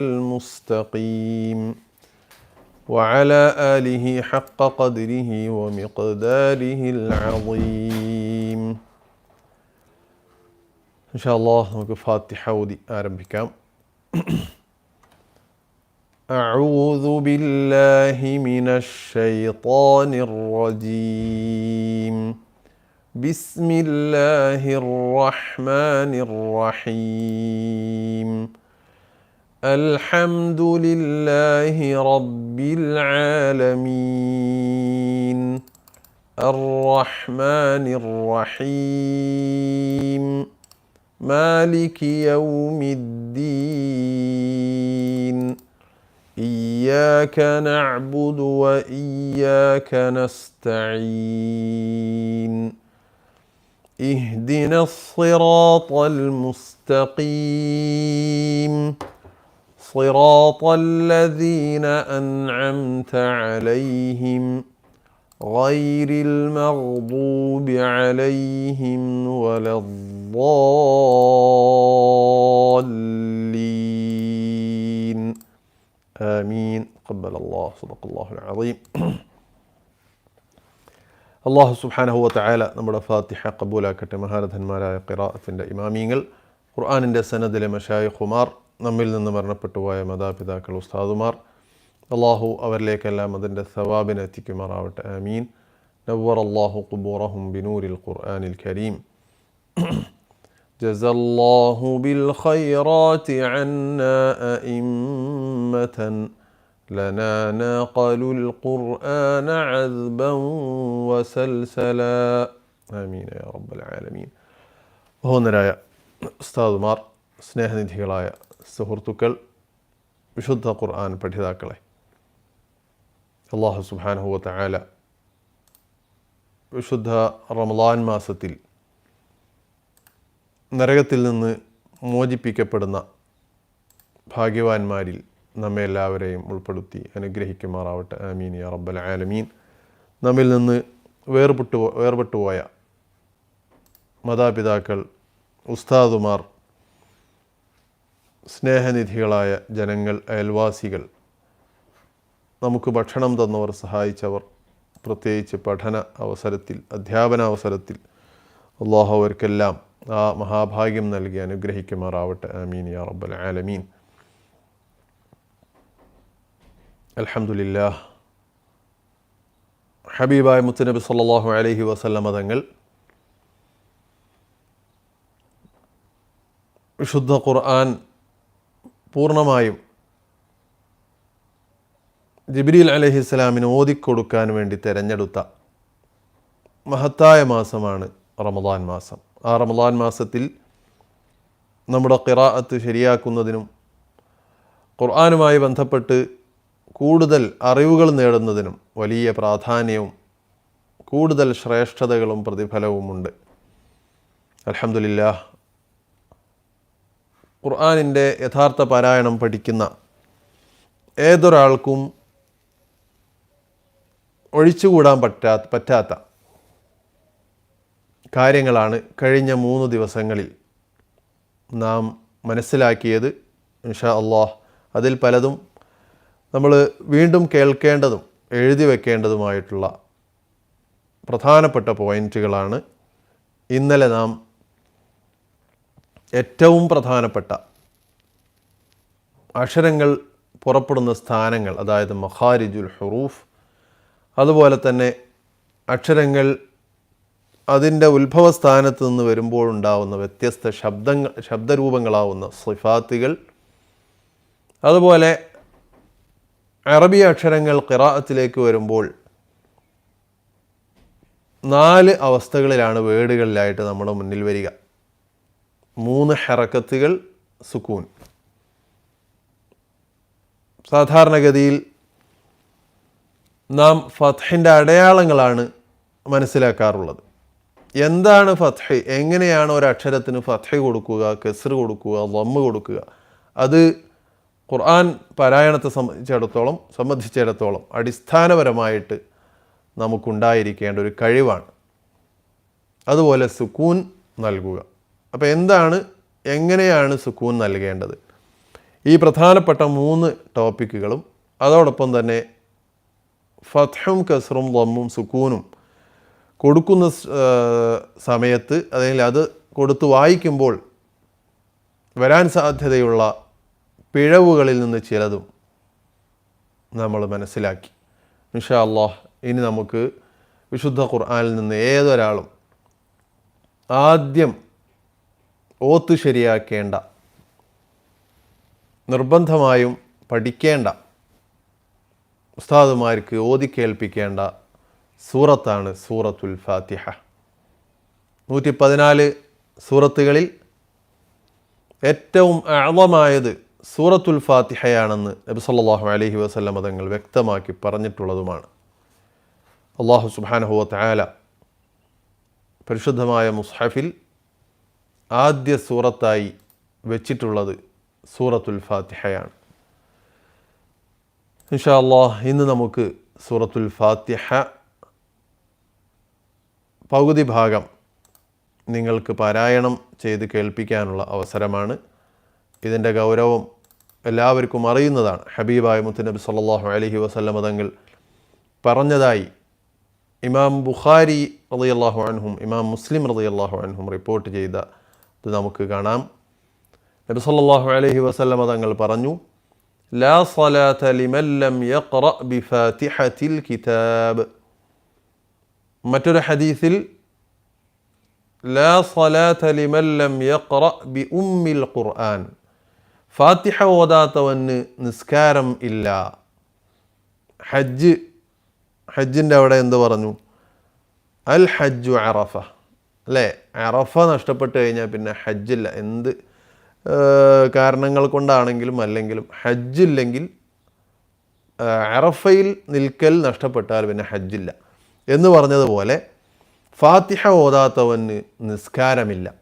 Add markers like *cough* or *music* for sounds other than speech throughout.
المستقيم. وعلى آله حق قدره ومقداره العظيم. إن شاء الله نمك فاتحة ودي بكم أعوذ بالله من الشيطان الرجيم. بسم الله الرحمن الرحيم. الحمد لله رب العالمين. الرحمن الرحيم. مالك يوم الدين. إياك نعبد وإياك نستعين. اهدنا الصراط المستقيم. صراط الذين أنعمت عليهم غير المغضوب عليهم ولا الضالين آمين قبل الله صدق الله العظيم *clears throat* അള്ളാഹു സുബാനഹുവ തയാല നമ്മുടെ ഫാത്തിഹ കബൂലാക്കട്ടെ മഹാരഥന്മാരായ ഖിറാഅത്തിൻ്റെ ഇമാമിയങ്ങൾ ഖുർആാനിൻ്റെ സനദിലെ മഷായി ഖുമാർ നമ്മിൽ നിന്ന് മരണപ്പെട്ടു പോയ മാതാപിതാക്കൾ ഉസ്താദുമാർ അള്ളാഹു അവരിലേക്കെല്ലാം അതിൻ്റെ സവാബിനെ എത്തിക്കുമാറാവട്ടെ ആമീൻ നവർ അള്ളാഹു ഖുബൂറഹും ബിനൂരിൽ ഖുർആാനിൽ കരീം جزى الله بالخيرات عنا أئمة لنا ناقلوا القرآن عذبا وسلسلا آمين يا رب العالمين ബഹുന്നരായ ഉസ്താദുമാർ സ്നേഹനിധികളായ സുഹൃത്തുക്കൾ വിശുദ്ധ ഖുർആൻ പഠിതാക്കളെ അള്ളാഹു സുബാനഹുവ തആല വിശുദ്ധ റമലാൻ മാസത്തിൽ നരകത്തിൽ നിന്ന് മോചിപ്പിക്കപ്പെടുന്ന ഭാഗ്യവാന്മാരിൽ നമ്മെ എല്ലാവരെയും ഉൾപ്പെടുത്തി അനുഗ്രഹിക്കുമാറാവട്ടെ. ആമീൻ യാ റബ്ബൽ ആലമീൻ. നമ്മിൽ നിന്ന് വേർപെട്ടു വേർപെട്ടുപോയ മാതാപിതാക്കൾ ഉസ്താദുമാർ സ്നേഹനിധികളായ ജനങ്ങൾ അയൽവാസികൾ. നമുക്ക് ഭക്ഷണം തന്നവർ സഹായിച്ചവർ. പ്രത്യേകിച്ച് പഠന അവസരത്തിൽ അധ്യാപന അവസരത്തിൽ അള്ളാഹു അവർക്കെല്ലാം ആ മഹാഭാഗ്യം നൽകി അനുഗ്രഹിക്കുമാറാവട്ടെ. ആമീൻ യാ റബ്ബൽ ആലമീൻ. അൽഹംദുലില്ലാ ഹബീബായ മുത്തനബി സല്ലാഹു അലഹി വസല്ലമ തങ്ങൾ വിശുദ്ധ ഖുർആൻ പൂർണമായും ജിബ്രീൽ അലഹിസ്സലാമിന് ഓതിക്കൊടുക്കാൻ വേണ്ടി തിരഞ്ഞെടുത്ത മഹത്തായ മാസമാണ് റമദാൻ മാസം. ആ റമദാൻ മാസത്തിൽ നമ്മുടെ ഖിറാഅത്ത് ശരിയാക്കുന്നതിനും ഖുർആാനുമായി ബന്ധപ്പെട്ട് കൂടുതൽ അറിവുകൾ നേടുന്നതിനും വലിയ പ്രാധാന്യവും കൂടുതൽ ശ്രേഷ്ഠതകളും പ്രതിഫലവുമുണ്ട്. അലഹമില്ല ഖുർആാനിന്റെ യഥാർത്ഥ പാരായണം പഠിക്കുന്ന ഏതൊരാൾക്കും ഒഴിച്ചുകൂടാൻ പറ്റാ പറ്റാത്ത കാര്യങ്ങളാണ് കഴിഞ്ഞ മൂന്ന് ദിവസങ്ങളിൽ നാം മനസ്സിലാക്കിയത്. ഇൻഷാ അള്ളാഹ് അതിൽ പലതും നമ്മൾ വീണ്ടും കേൾക്കേണ്ടതും എഴുതി വെക്കേണ്ടതുമായിട്ടുള്ള പ്രധാനപ്പെട്ട പോയിന്റുകളാണ് ഇന്നലെ നാം ഏറ്റവും പ്രധാനപ്പെട്ട അക്ഷരങ്ങൾ പുറപ്പെടുന്ന സ്ഥാനങ്ങൾ അതായത് മഹാരിജുൽ ഹുറൂഫ് അതുപോലെ തന്നെ അക്ഷരങ്ങൾ അതിന്റെ ഉത്ഭവസ്ഥാനത്ത് നിന്ന് വരുമ്പോഴുണ്ടാവുന്ന വ്യത്യസ്ത ശബ്ദങ്ങൾ ശബ്ദരൂപങ്ങളാവുന്ന സിഫാത്തുകൾ അതുപോലെ അറബി അക്ഷരങ്ങൾ ഖിറാഅത്തിലേക്ക് വരുമ്പോൾ നാല് അവസ്ഥകളിലാണ് വേർഡുകളിലായിട്ട് നമ്മുടെ മുന്നിൽ വരിക. മൂന്ന് ഹെറക്കത്തുകൾ സുക്കൂൻ. സാധാരണഗതിയിൽ നാം ഫത്ഹിന്റെ അടയാളങ്ങളാണ് മനസ്സിലാക്കാറുള്ളത്. എന്താണ് ഫത്ഹ്? എങ്ങനെയാണ് ഒരക്ഷരത്തിന് ഫത്ഹ് കൊടുക്കുക കെസർ കൊടുക്കുക ലമ്മ് കൊടുക്കുക? അത് ഖുർആൻ പാരായണത്തെ സംബന്ധിച്ചിടത്തോളം സംബന്ധിച്ചിടത്തോളം അടിസ്ഥാനപരമായിട്ട് നമുക്കുണ്ടായിരിക്കേണ്ട ഒരു കഴിവാണ്. അതുപോലെ സുക്കൂൻ നൽകുക. അപ്പോൾ എന്താണ് എങ്ങനെയാണ് സുക്കൂൻ നൽകേണ്ടത്? ഈ പ്രധാനപ്പെട്ട മൂന്ന് ടോപ്പിക്കുകളും അതോടൊപ്പം തന്നെ ഫത്ഹും കസറും ലമ്മും സുക്കൂനും കൊടുക്കുന്ന സമയത്ത് അല്ലെങ്കിൽ അത് കൊടുത്ത് വായിക്കുമ്പോൾ വരാൻ സാധ്യതയുള്ള പിഴവുകളിൽ നിന്ന് ചിലതും നമ്മൾ മനസ്സിലാക്കി. ഇൻഷാ അള്ളാഹ് ഇനി നമുക്ക് വിശുദ്ധ ഖുർആാനിൽ നിന്ന് ഏതൊരാളും ആദ്യം ഓത്ത് ശരിയാക്കേണ്ട. നിർബന്ധമായും പഠിക്കേണ്ട. ഉസ്താദുമാർക്ക് ഓതി കേൾപ്പിക്കേണ്ട സൂറത്താണ് സൂറത്തുൽ ഫാത്തിഹ. നൂറ്റി പതിനാല് സൂറത്തുകളിൽ ഏറ്റവും അളമായത് സൂറത്തുൽ ഫാത്തിഹയാണെന്ന് നബി സല്ലാഹു അലഹി വസല്ലം തങ്ങൾ വ്യക്തമാക്കി പറഞ്ഞിട്ടുള്ളതുമാണ്. അള്ളാഹു സുബാനഹുവ തയാല പരിശുദ്ധമായ മുസ്ഹഫിൽ ആദ്യ സൂറത്തായി വെച്ചിട്ടുള്ളത് സൂറത്തുൽ ഫാത്തിഹയാണ്. ഇൻഷാ ഇന്ന് നമുക്ക് സൂറത്തുൽ ഫാത്തിഹ പകുതി ഭാഗം നിങ്ങൾക്ക് പാരായണം ചെയ്ത് കേൾപ്പിക്കാനുള്ള അവസരമാണ്. ഇതിന്റെ ഗൗരവം എല്ലാവർക്കും അറിയുന്നതാണ്. ഹബീബായ മുത്തുനബി സല്ലാഹു അലഹി വസല്ലമ തങ്ങൾ പറഞ്ഞതായി ഇമാം ബുഖാരി റളിയല്ലാഹു അൻഹും ഇമാം മുസ്ലിം റളിയല്ലാഹു അൻഹും റിപ്പോർട്ട് ചെയ്ത ഇത് നമുക്ക് കാണാം. നബി സല്ലല്ലാഹു അലൈഹി വസല്ലമ തങ്ങൾ പറഞ്ഞു ലാ സ്വലാത്ത ലിമൻ ലം യഖ്റ ബിഫാത്തിഹത്തിൽ കിതാബ്. മറ്റൊരു ഹദീസിൽ ലാ സ്വലാത്ത ലിമൻ ലം യഖ്റ ബി ഉമ്മിൽ ഖുർആൻ. ഫാത്തിഹ ഓതാത്തവന് നിസ്കാരം ഇല്ല. ഹജ്ജ് ഹജ്ജിന്റെ അവിടെ എന്ത് പറഞ്ഞു? അൽ ഹജ്ജു അറഫ. അല്ലേ? അറഫ നഷ്ടപ്പെട്ട് കഴിഞ്ഞാൽ പിന്നെ ഹജ്ജില്ല. എന്ത് കാരണങ്ങൾ കൊണ്ടാണെങ്കിലും അല്ലെങ്കിലും ഹജ്ജില്ലെങ്കിൽ അറഫയിൽ നിൽക്കൽ നഷ്ടപ്പെട്ടാൽ പിന്നെ ഹജ്ജില്ല. എന്ന് പറഞ്ഞതുപോലെ ഫാത്തിഹ ഓതാത്തവന് നിസ്കാരമില്ല.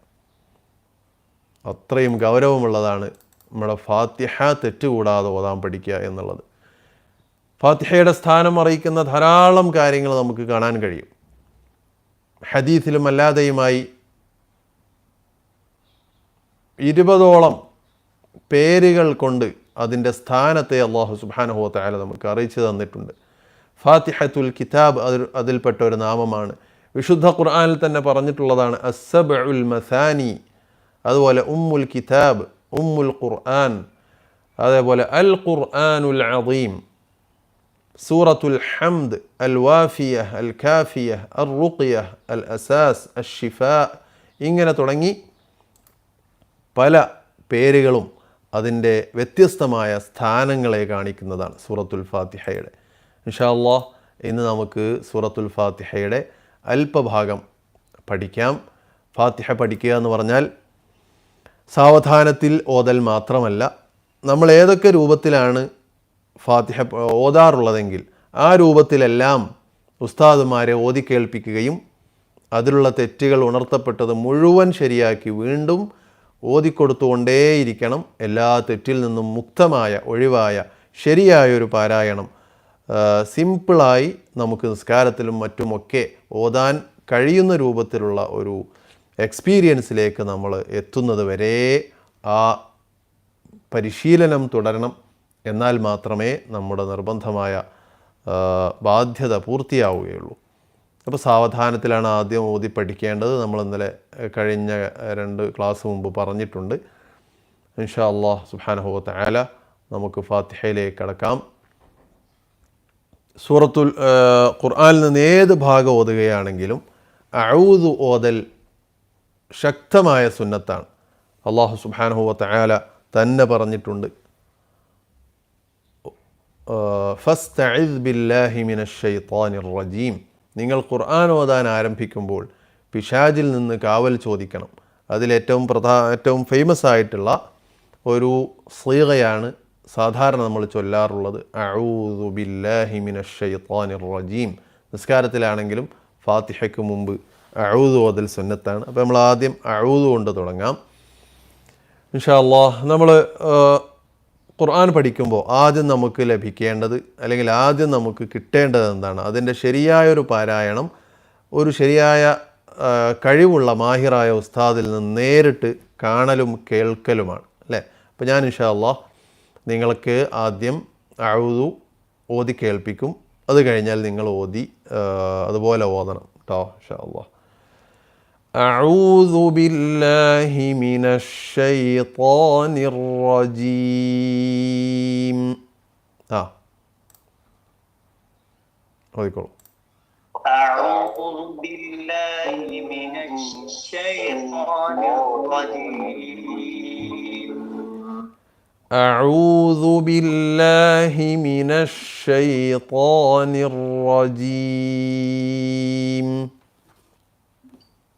അത്രയും ഗൗരവമുള്ളതാണ് നമ്മുടെ ഫാത്തിഹ തെറ്റുകൂടാതെ ഓതാൻ പഠിക്കുക എന്നുള്ളത്. ഫാത്തിഹയുടെ സ്ഥാനം അറിയിക്കുന്ന ധാരാളം കാര്യങ്ങൾ നമുക്ക് കാണാൻ കഴിയും. ഹദീസിലും അല്ലാതെയുമായി ഇരുപതോളം പേരുകൾ കൊണ്ട് അതിന്റെ സ്ഥാനത്തെ അള്ളാഹു സുബാനഹു താല നമുക്ക് അറിയിച്ചു തന്നിട്ടുണ്ട്. ഫാത്തിഹത്തുൽ കിതാബ് അതിൽ അതിൽപ്പെട്ട ഒരു നാമമാണ്. വിശുദ്ധ ഖുർആാനിൽ തന്നെ പറഞ്ഞിട്ടുള്ളതാണ് അസബ് ഉൽ മസാനി അതുപോലെ ഉമ്മുൽ കിതാബ് ഉമ്മുൽ ഖുർആൻ അതേപോലെ അൽ ഖുർആനുൽ അദീം. സൂറത്തുൽ ഹംദ് അൽ വാഫിയ അൽ കാഫിയ അൽ റുഖിയ അൽ അസാസ് അൽ ഷിഫ ഇങ്ങനെ തുടങ്ങി പല പേരുകളും അതിന്റെ വ്യത്യസ്തമായ സ്ഥാനങ്ങളെ കാണിക്കുന്നതാണ് സൂറത്തുൽ ഫാത്തിഹയുടെ. ഇൻഷാ അള്ളാഹ് ഇന്ന് നമുക്ക് സൂറത്തുൽ ഫാത്തിഹയുടെ അല്പഭാഗം പഠിക്കാം. ഫാത്തിഹ പഠിക്കുക എന്ന് പറഞ്ഞാൽ സാവധാനത്തിൽ ഓതൽ മാത്രമല്ല നമ്മൾ ഏതൊക്കെ രൂപത്തിലാണ് ഫാത്തിഹ ഓതാറുള്ളതെങ്കിൽ ആ രൂപത്തിലെല്ലാം ഉസ്താദുമാരെ ഓതി കേൾപ്പിക്കുകയും അതിലുള്ള തെറ്റുകൾ ഉണർത്തപ്പെട്ടത് മുഴുവൻ ശരിയാക്കി വീണ്ടും ഓതിക്കൊടുത്തുകൊണ്ടേയിരിക്കണം. എല്ലാ തെറ്റിൽ നിന്നും മുക്തമായ ഒഴിവായ ശരിയായൊരു പാരായണം സിംപിളായി നമുക്ക് നിസ്കാരത്തിലും മറ്റുമൊക്കെ ഓതാൻ കഴിയുന്ന രൂപത്തിലുള്ള ഒരു എക്സ്പീരിയൻസിലേക്ക് നമ്മൾ എത്തുന്നത് വരെ ആ പരിശീലനം തുടരണം. എന്നാൽ മാത്രമേ നമ്മുടെ നിർബന്ധമായ ബാധ്യത പൂർത്തിയാവുകയുള്ളൂ. അപ്പോൾ സാവധാനത്തിലാണ് ആദ്യം ഓതി പഠിക്കേണ്ടത്. നമ്മൾ ഇന്നലെ കഴിഞ്ഞ രണ്ട് ക്ലാസ് മുമ്പ് പറഞ്ഞിട്ടുണ്ട്. ഇൻഷാ അള്ളാഹ് സുബാനഹുവത്ത് ആല നമുക്ക് ഫാത്തിഹയിലേക്ക് കടക്കാം. സൂറത്തുൽ ഖുർആാനിൽ നിന്ന് ഏത് ഭാഗം ഓതുകയാണെങ്കിലും അഴൂതു ഓതൽ ശക്തമായ സുന്നത്താണ്. അള്ളാഹു സുബാനഹുവത്ത് ആല തന്നെ പറഞ്ഞിട്ടുണ്ട്. ഫസ്തഇദ് ബില്ലാഹി മിനശ് ഷൈത്താനിർ റജീം. നിങ്ങൾ ഖുർആൻ ഓതാൻ ആരംഭിക്കുമ്പോൾ പിശാജിൽ നിന്ന് കാവൽ ചോദിക്കണം. അതിലേറ്റവും പ്രധാ ഏറ്റവും ഫേമസ് ആയിട്ടുള്ള ഒരു സ്ലീഗയാണ് സാധാരണ നമ്മൾ ചൊല്ലാറുള്ളത്. അഊദു ബില്ലാഹി മിനശ് ഷൈത്താനിർ റജീം. നിസ്കാരത്തിലാണെങ്കിലും ഫാത്തിഹയ്ക്ക് മുമ്പ് അഊദു അതിൽ സുന്നത്താണ്. അപ്പോൾ നമ്മൾ ആദ്യം അഴൂതു കൊണ്ട് തുടങ്ങാം. ഇൻഷാ അള്ളാഹ് നമ്മൾ ഖുർആൻ പഠിക്കുമ്പോൾ ആദ്യം നമുക്ക് ലഭിക്കേണ്ടത് അല്ലെങ്കിൽ ആദ്യം നമുക്ക് കിട്ടേണ്ടത് എന്താണ്? അതിന്റെ ശരിയായൊരു പാരായണം ഒരു ശരിയായ കഴിവുള്ള മാഹിറായ ഉസ്താദിൽ നിന്ന് നേരിട്ട് കാണലും കേൾക്കലുമാണ്. അല്ലേ? അപ്പോൾ ഞാൻ ഇൻഷാല്ലാ നിങ്ങൾക്ക് ആദ്യം അഴുതു ഓതി കേൾപ്പിക്കും. അത് കഴിഞ്ഞാൽ നിങ്ങൾ ഓതി അതുപോലെ ഓതണം കേട്ടോ അള്ളാഹ് أعوذ بالله من الشيطان الرجيم. آه. أعوذ بالله من الشيطان الرجيم. أعوذ بالله من الشيطان الرجيم.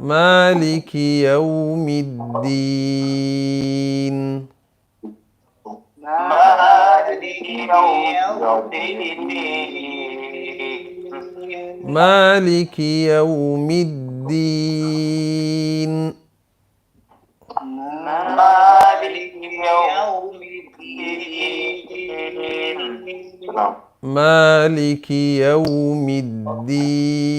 مالك يوم الدين. مالك يوم الدين. مالك يوم الدين. مالك يوم الدين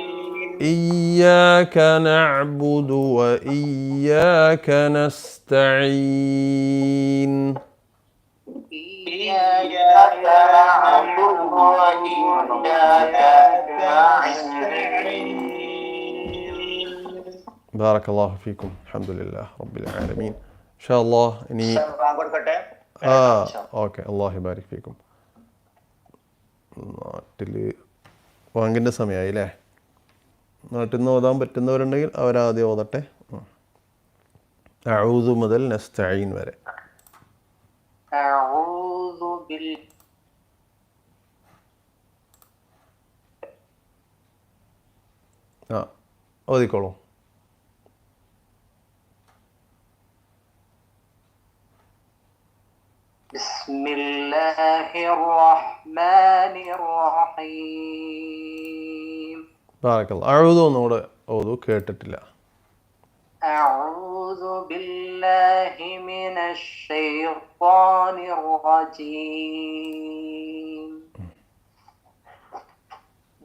إياك نعبد وإياك نستعين إياك نعبد وإياك نستعين بارك الله فيكم الحمد لله رب العالمين إن شاء الله إني കൊടുക്കട്ടെ ആ ഓക്കെ അള്ളാഹി ബാരിക് ഫീക്കും നാട്ടിൽ വാങ്ങിൻ്റെ സമയമായി അല്ലേ നാട്ടിൽ നിന്ന് ഓതാൻ പറ്റുന്നവരുണ്ടെങ്കിൽ അവരാദ്യം ഓതട്ടെ അഴൂതു മുതൽ നസ്തഈൻ വരെ أعوذ بال ആ ഓതിക്കോളൂ بسم الله الرحمن الرحيم ബാറക്കല്ല അഴുതു ഒന്നുകൂടെ ഓതു കേട്ടിട്ടില്ല أعوذ بالله من الشيطان الرجيم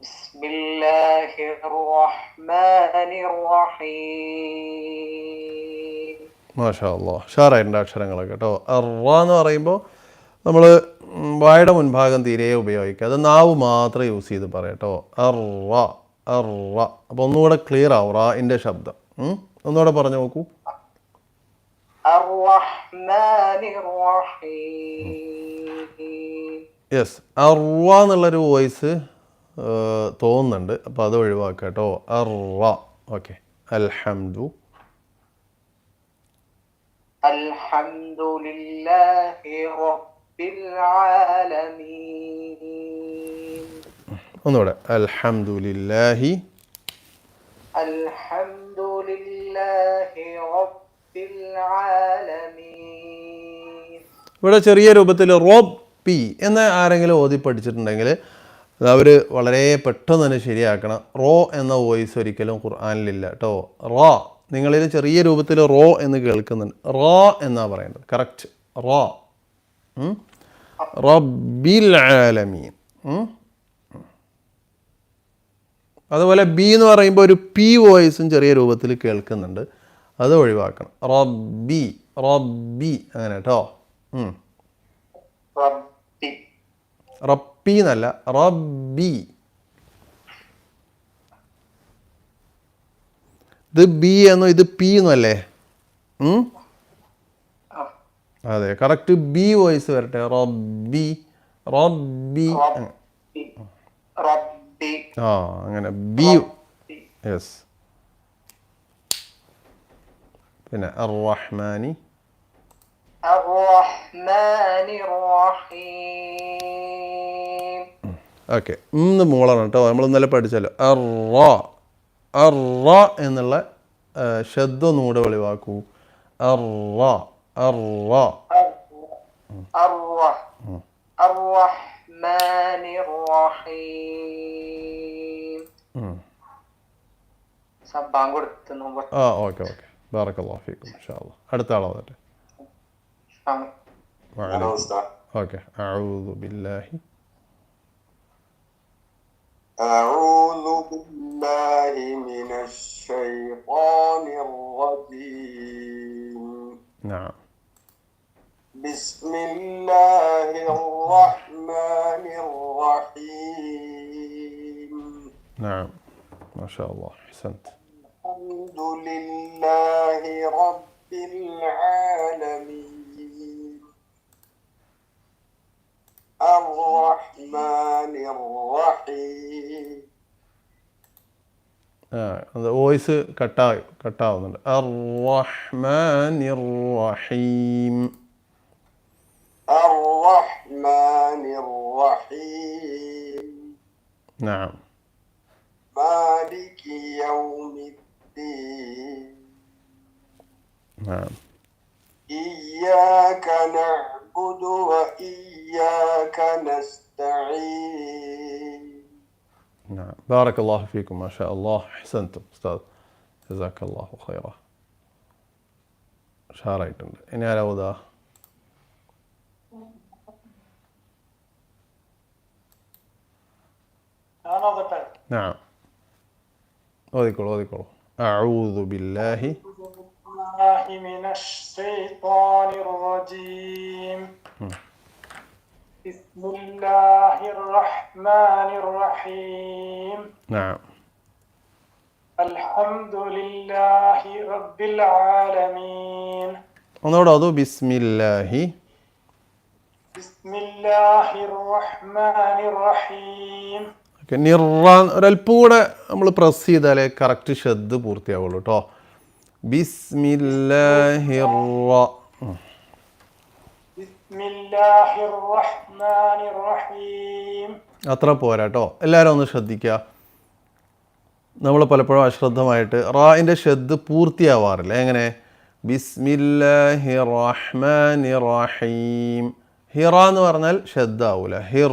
بسم الله الرحمن الرحيم മാഷാ അല്ലോ ഷാറായിട്ടുണ്ട് അക്ഷരങ്ങളൊക്കെ കേട്ടോ അറ എന്ന് പറയുമ്പോൾ നമ്മൾ വായുടെ മുൻഭാഗം തീരെ ഉപയോഗിക്കുക അത് നാവ് മാത്രം യൂസ് ചെയ്ത് പറയാം കേട്ടോ അറ അറ. അപ്പൊ ഒന്നുകൂടെ ക്ലിയർ ആവും റാഇന്റെ ശബ്ദം. ഒന്നുകൂടെ പറഞ്ഞു നോക്കൂ. യെസ് അറുവ എന്നുള്ളൊരു വോയിസ് തോന്നുന്നുണ്ട്. അപ്പോൾ അത് ഒഴിവാക്കാട്ടോ അറുവ ഓക്കെ. അൽഹംദു. അൽഹംദുലില്ലാഹി റബ്ബിൽ ആലമീൻ. ഒന്നുകൂടെ. അൽഹംദുലില്ലാഹി ഇവിടെ ചെറിയ രൂപത്തിൽ റോബ് പി എന്ന് ആരെങ്കിലും ഓതി പഠിച്ചിട്ടുണ്ടെങ്കിൽ അവർ വളരെ പെട്ടെന്ന് തന്നെ ശരിയാക്കണം. റോ എന്ന വോയിസ് ഒരിക്കലും ഖുർആാനിലില്ല കേട്ടോ. റോ നിങ്ങളിൽ ചെറിയ രൂപത്തിൽ റോ എന്ന് കേൾക്കുന്നുണ്ട്. റോ എന്നാണ് പറയേണ്ടത്. കറക്റ്റ്. റോ. റബ്ബിൽ ആലമീൻ. അതുപോലെ ബി എന്ന് പറയുമ്പോൾ ഒരു പി വോയിസും ചെറിയ രൂപത്തിൽ കേൾക്കുന്നുണ്ട്. അത് ഒഴിവാക്കണം. റബ്ബി റബ്ബി അങ്ങനെ കേട്ടോ റബ്ബി. എന്നല്ല റബ്ബി. ഇത് ബി എന്നോ ഇത് പി എന്നോ അല്ലേ? അതെ കറക്റ്റ് ബി വോയിസ് വരട്ടെ. റബ്ബി റബ്ബി. റബ്ബി. ആ അങ്ങനെ. ബി യെസ്. പിന്നെ റഹ്മാനി ഓക്കെ. ഇന്ന് മോളാണ് കേട്ടോ. നമ്മൾ ഇന്നലെ പഠിച്ചല്ലോ. അറ അറ എന്നുള്ള ശബ്ദം കൂടെ വെളിവാക്കൂ. അറ അറ അറ الرحمن الرحيم സബ്ബാൻ കൊടുത്തു നോമ്പ് ആ ഓക്കെ ഓക്കെ ബാറക്കല്ലാ ഫീക്കും ഇൻഷാ അല്ലാ അടുത്ത ആളോ വരട്ടെ ഓക്കെ അഊദു ബില്ലാഹി أعوذ بالله من الشيطان الرجيم نعم بسم الله الرحمن نعم ما شاء الله أحسنت الحمد لله رب العالمين الرحمن الرحيم ആ അത് വോയിസ് കട്ടാ കട്ടാവുന്നുണ്ട് അർ റഹ്മാൻ റഹീം الرحمن الرحيم نعم مالك نعم إياك نعبد وإياك نستعين نعم بارك الله فيكم ما شاء الله أحسنتم أستاذ جزاك الله خيرا ഷാറായിട്ടുണ്ട് ഇനി ആരാ ഓതാ نعم ഓതിക്കോളൂ ഓതിക്കോളൂ أعوذ بالله الله من الشيطان الرجيم بسم الله الرحمن الرحيم نعم الحمد لله رب العالمين ഒന്നുകൂടെ ഓതു ബിസ്മില്ലാഹി بسم الله الرحمن الرحيم ഓക്കെ നിറാൻ ഒരല്പം കൂടെ നമ്മൾ പ്രസ് ചെയ്താലേ കറക്റ്റ് ശ്രദ്ധ പൂർത്തിയാവുള്ളൂ കേട്ടോ ബിസ്മില്ലാഹി بسم الله الرحمن الرحيم അത്ര പോരാ കേട്ടോ എല്ലാവരും ഒന്ന് ശ്രദ്ധിക്കുക നമ്മൾ പലപ്പോഴും അശ്രദ്ധമായിട്ട് റായിൻ്റെ ശ്രദ്ധ പൂർത്തിയാവാറില്ല എങ്ങനെ ബിസ്മില്ലാഹി റഹ്മാനി റഹീം ഹിറ എന്ന് പറഞ്ഞാൽ ശ്രദ്ധ ആവൂല ഹിറ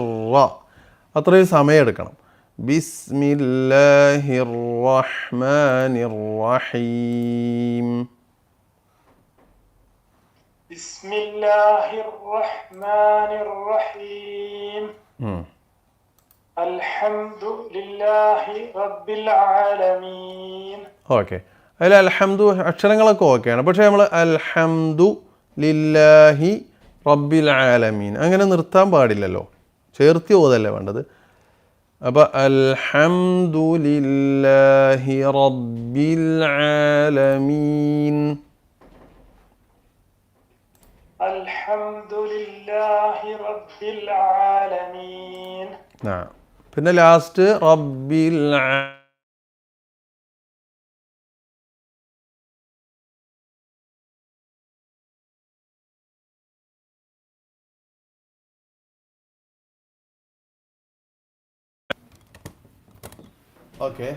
അത്രയും സമയം എടുക്കണം ബിസ്മില്ലാഹിർ റഹ്മാനിർ റഹീം بسم الله الرحمن الرحيم ഉം. الحمد لله رب العالمين ഓക്കെ അതിൽ അൽഹംദു അക്ഷരങ്ങളൊക്കെ ഓക്കെയാണ് പക്ഷേ നമ്മൾ അൽഹംദു ലില്ലാഹി റബ്ബിൽ ആലമീൻ അങ്ങനെ നിർത്താൻ പാടില്ലല്ലോ ചേർത്തി ഓതല്ലേ വേണ്ടത് അപ്പോൾ അൽഹംദു ലില്ലാഹി റബ്ബിൽ ആലമീൻ الحمد لله رب العالمين ആ പിന്നെ ലാസ്റ്റ് റബ്ബിൽ ആ- ഓക്കെ